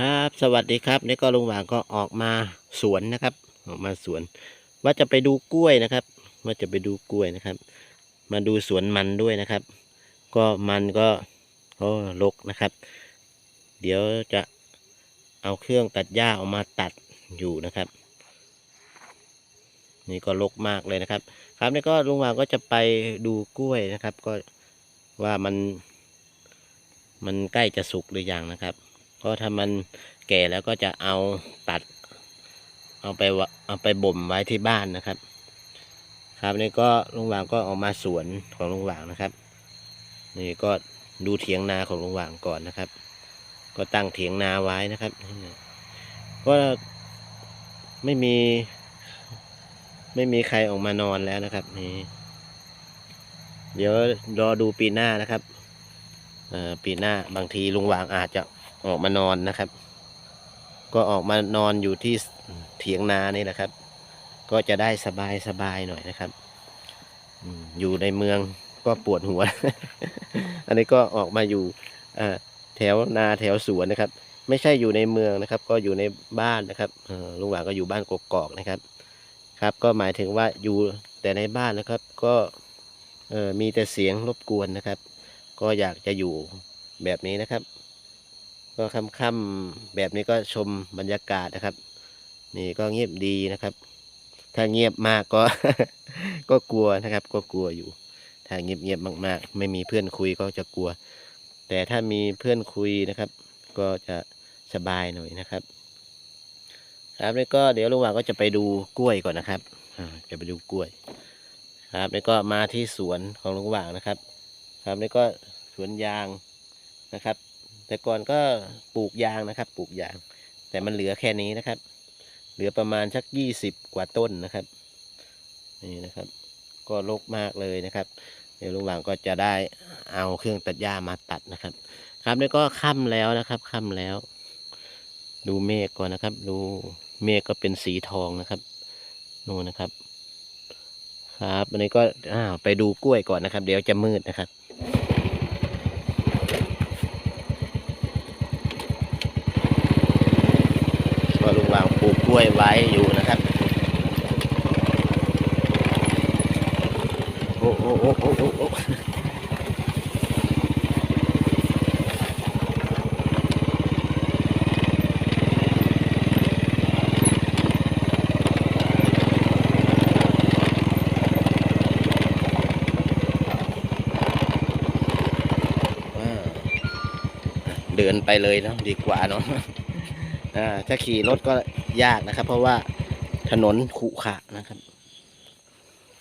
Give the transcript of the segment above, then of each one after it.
ครับ สวัสดีครับ นี่ก็ลุงหว่างก็ออกมาสวนนะครับ ออกมาสวน ว่าจะไปดูกล้วยนะครับ ว่าจะไปดูกล้วยนะครับ มาดูสวนมันด้วยนะครับ ก็มันก็โอ้รกนะครับ เดี๋ยวจะเอาเครื่องตัดหญ้าออกมาตัดอยู่นะครับ นี่ก็รกมากเลยนะครับ ครับนี่ก็ลุงหว่างก็จะไปดูกล้วยนะครับ ก็ว่ามัน มันใกล้จะสุกหรือยังนะครับ ก็ถ้ามันแก่แล้วก็จะเอาตัด เอาไปเอาไปบ่มไว้ที่บ้านนะครับ ครับนี่ก็ลุงหวางก็ออกมาสวนของลุงหวางนะครับ นี่ก็ดูเถียงนาของลุงหวางก่อนนะครับ ก็ตั้งเถียงนาไว้นะครับ ก็ไม่มี ไม่มีใครออกมานอนแล้วนะครับนี่เดี๋ยวรอดูปีหน้านะครับเออปีหน้าบางทีลุงหวางอาจจะ ออกมานอนนะครับ ก็ออกมานอนอยู่ที่เถียงนานี่นะครับ ก็จะได้สบายสบายหน่อยนะครับอยู่ในเมืองก็ปวดหัว อันนี้ก็ออกมาอยู่แถวนาแถวสวนนะครับ ไม่ใช่อยู่ในเมืองนะครับ ก็อยู่ในบ้านนะครับลุงหวางก็อยู่บ้านกกอกนะครับ ครับ ก็หมายถึงว่าอยู่แต่ในบ้านนะครับ ก็มีแต่เสียงรบกวนนะครับ ก็อยากจะอยู่แบบนี้นะครับ ก็ค่ำๆแบบนี้ก็ชมบรรยากาศนะครับ นี่ก็เงียบดีนะครับ ถ้าเงียบมากก็ ก็กลัวนะครับ ก็กลัวอยู่ ถ้าเงียบๆมาก ๆ ไม่มีเพื่อนคุยก็จะกลัว แต่ถ้ามีเพื่อนคุยนะครับ ก็จะสบายหน่อยนะครับ ครับแล้วก็เดี๋ยวลุงหว่างก็จะไปดูกล้วยก่อนนะครับจะไปดูกล้วย ครับแล้วก็มาที่สวนของลุงหว่างนะครับ ครับแล้วก็สวนยางนะครับ แต่ก่อนก็ปลูกยางนะครับ ปลูกยาง แต่มันเหลือแค่นี้นะครับ เหลือประมาณสักยี่สิบกว่าต้นนะครับนี่นะครับ ก็รกมากเลยนะครับ เดี๋ยวลุงหว่างก็จะได้เอาเครื่องตัดหญ้ามาตัดนะครับ ครับแล้วก็ค่ำแล้วนะครับ ค่ำแล้ว ดูเมฆก่อนนะครับ ดูเมฆก็เป็นสีทองนะครับนู่นนะครับ ครับวันนี้ก็อ้าวไปดูกล้วยก่อนนะครับ เดี๋ยวจะมืดนะครับ ก็ลุงวางป ล้วยไว้อยู่นะครับ โอ้โอ้โอ้โอ้โอ้โอ้เดินไปเลยเนาะดีกว่าเนาะอ่าถ้าขี่รถก็ ยากนะครับ เพราะว่าถนนขรุขระนะครับ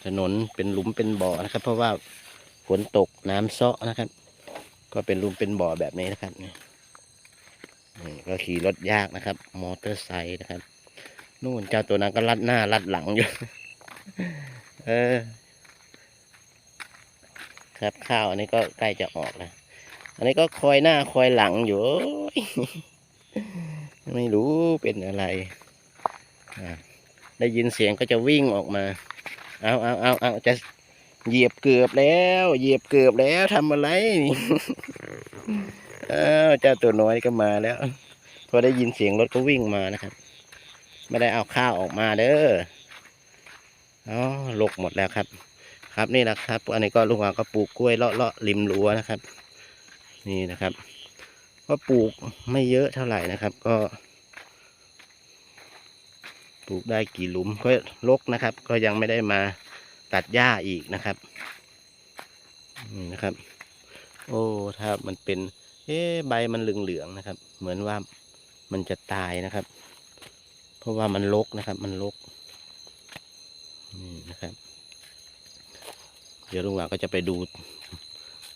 ถนนเป็นหลุมเป็นบ่อนะครับ เพราะว่าฝนตกน้ำเซาะนะครับ ก็เป็นหลุมเป็นบ่อแบบนี้นะครับนี่ก็ขี่รถยากนะครับ มอเตอร์ไซค์นะครับนู่นเจ้าตัวนั้นก็ลัดหน้าลัดหลังอยู่เออ ครับข้าวอันนี้ก็ใกล้จะออกแล้วอันนี้ก็คอยหน้าคอยหลังอยู่ ไม่รู้เป็นอะไร ได้ยินเสียงก็จะวิ่งออกมา เอาเอาเอาเอาจะเหยียบเกือบแล้ว เหยียบเกือบแล้วทำอะไรนี่อ้าวเจ้าตัวน้อยก็มาแล้วพอได้ยินเสียงรถก็วิ่งมานะครับ ไม่ได้เอาข้าวออกมาเด้ออ๋อหลกหมดแล้วครับ ครับนี่นะครับ อันนี้ก็ลุงหวางก็ปลูกกล้วยเลาะเลาะริมรั้วนะครับ นี่นะครับ ก็ปลูกไม่เยอะเท่าไหร่นะครับ ก็ ปลูกได้กี่หลุมก็รกนะครับ ก็ยังไม่ได้มาตัดหญ้าอีกนะครับนี่นะครับ โอ้ถ้ามันเป็น เอ๊ใบมันเหลืองๆนะครับ เหมือนว่ามันจะตายนะครับ เพราะว่ามันรกนะครับ มันรกนี่นะครับ เดี๋ยวลุงหว่าก็จะไปดู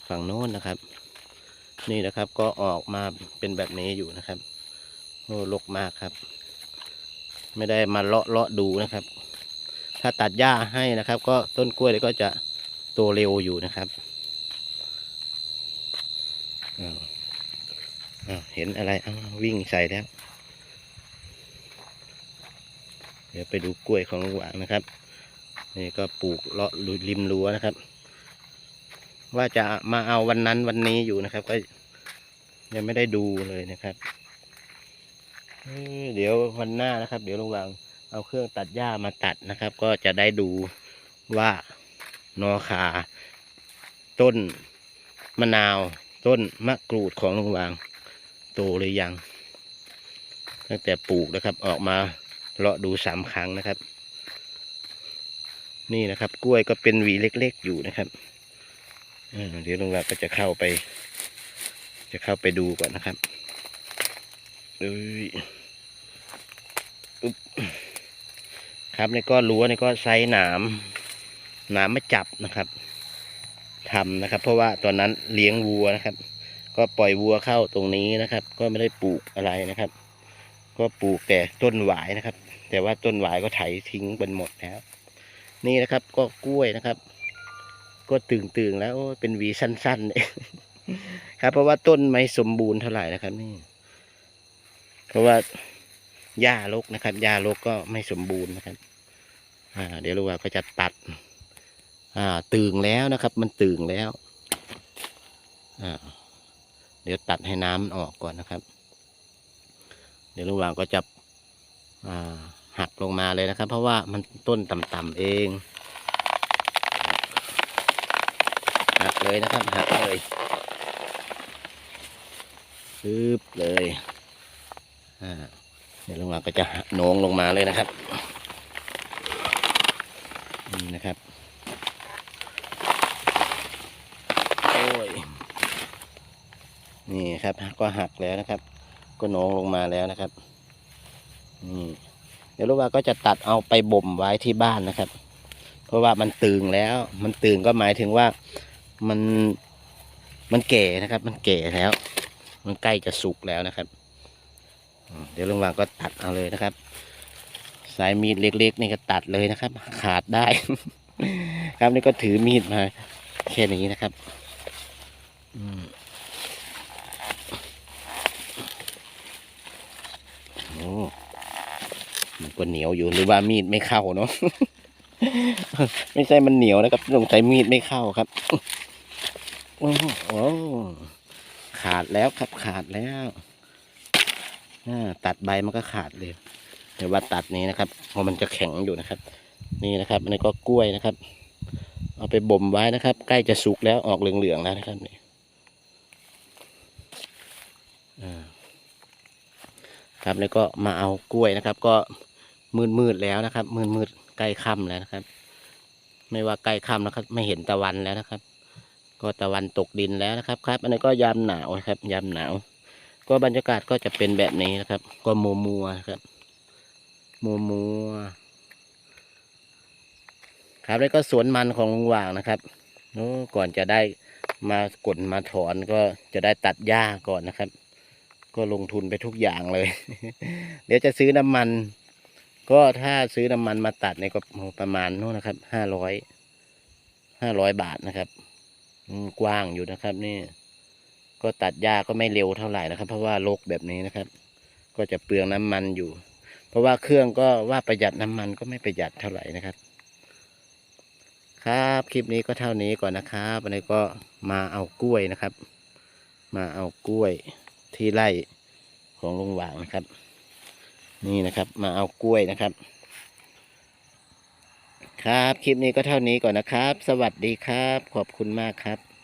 ฝั่งโน้นนะครับ นี่นะครับก็ออกมาเป็นแบบนี้อยู่นะครับโอ้รกมากครับ ไม่ได้มาเลาะเลาะดูนะครับ ถ้าตัดหญ้าให้นะครับ ก็ต้นกล้วยก็จะโตเร็วอยู่นะครับอ้าวอ้าวเห็นอะไรอ้าววิ่งใส่แล้ว เดี๋ยวไปดูกล้วยของลุงหวางนะครับ นี่ก็ปลูกเลาะริมรั้วนะครับ ว่าจะมาเอาวันนั้นวันนี้อยู่นะครับ ก็ยังไม่ได้ดูเลยนะครับ เดี๋ยววันหน้านะครับ เดี๋ยวลุงวางเอาเครื่องตัดหญ้ามาตัดนะครับ ก็จะได้ดูว่านอขา ต้นมะนาว ต้นมะกรูดของลุงวางโตหรือยัง ตั้งแต่ปลูกนะครับออกมาเลาะดูสามครั้งนะครับ นี่นะครับ กล้วยก็เป็นหวีเล็ก ๆ อยู่นะครับเดี๋ยวลุงวางก็จะเข้าไป จะเข้าไปดูก่อนนะครับเอ้ย ครับนี่ก็รั้วนี่ก็ไซหนามหนามไม่จับนะครับทำนะครับ เพราะว่าตอนนั้นเลี้ยงวัวนะครับ ก็ปล่อยวัวเข้าตรงนี้นะครับ ก็ไม่ได้ปลูกอะไรนะครับ ก็ปลูกแต่ต้นหวายนะครับ แต่ว่าต้นหวายก็ไถทิ้งเป็นหมดแล้วนี่นะครับ ก็กล้วยนะครับ ก็ตึงๆแล้วเป็นหวีสั้นๆครับ เพราะว่าต้นไม่สมบูรณ์เท่าไหร่นะครับ นี่ เพราะว่า หญ้ารกนะครับหญ้ารกก็ไม่สมบูรณ์นะครับ อ่า เดี๋ยวลูกว่าก็จะตัด อ่า ตึงแล้วนะครับ มันตึงแล้ว อ่า เดี๋ยวตัดให้น้ำมันออกก่อนนะครับ เดี๋ยวลุงวางก็จะอ่าหักลงมาเลยนะครับ เพราะว่ามันต้นต่ำๆเองหักเลยนะครับหักเลยซึบเลยอ่า เดี๋ยวลงวางก็จะโหนงลงมาเลยนะครับนี่นะครับโอ้ยนี่ครับก็หักแล้วนะครับ ก็โหนงลงมาแล้วนะครับนี่เดี๋ยวลูกว่าก็จะตัดเอาไปบ่มไว้ที่บ้านนะครับ เพราะว่ามันตึงแล้ว มันตึงก็หมายถึงว่ามันมันแก่นะครับ มันแก่แล้ว มันใกล้จะสุกแล้วนะครับ เดี๋ยวลุงวางก็ตัดเอาเลยนะครับ สายมีดเล็กๆนี่ก็ตัดเลยนะครับ ขาดได้ ครับนี่ก็ถือมีดมาแค่นี้นะครับอโอ้มันก็เหนียวอยู่หรือว่ามีดไม่เข้าเนาะไม่ใช่มันเหนียวนะครับสงสัยมีดไม่เข้าครับโอ้โอ้ขาดแล้วครับขาดแล้ว ตัดใบมันก็ขาดเลยเดี๋ยวว่าตัดนี้นะครับเพราะมันจะแข็งอยู่นะครับ นี่นะครับอันนี้ก็กล้วยนะครับ เอาไปบ่มไว้นะครับ ใกล้จะสุกแล้วออกเหลืองๆแล้วนะครับนี่ครับแล้วก็มาเอากล้วยนะครับ ก็มืดๆแล้วนะครับ มืดๆใกล้ค่ำแล้วนะครับ ไม่ว่าใกล้ค่ำนะครับ ไม่เห็นตะวันแล้วนะครับ ก็ตะวันตกดินแล้วนะครับครับ อันนี้ก็ยามหนาวนะครับ ยามหนาว ก็บรรยากาศก็จะเป็นแบบนี้นะครับ ก็มัวมัวครับ มัวมัวครับแล้วก็สวนมันของลุงหว่างนะครับโอ้ก่อนจะได้มากดมาถอนก็จะได้ตัดหญ้าก่อนนะครับ ก็ลงทุนไปทุกอย่างเลย เดี๋ยวจะซื้อน้ำมัน ก็ถ้าซื้อน้ำมันมาตัดเนี่ยก็ประมาณนู้นนะครับห้าร้อยห้าร้อยบาทนะครับกว้างอยู่นะครับนี่ ก็ตัดหญ้าก็ไม่เร็วเท่าไหร่นะครับ เพราะว่าโรคแบบนี้นะครับ ก็จะเปลืองน้ำมันอยู่ เพราะว่าเครื่องก็ว่าประหยัดน้ำมันก็ไม่ประหยัดเท่าไหร่นะครับ ครับคลิปนี้ก็เท่านี้ก่อนนะครับวันนี้ก็มาเอากล้วยนะครับ มาเอากล้วยที่ไร่ของลุงหวางนะครับ นี่นะครับมาเอากล้วยนะครับ ครับคลิปนี้ก็เท่านี้ก่อนนะครับ สวัสดีครับ ขอบคุณมากครับ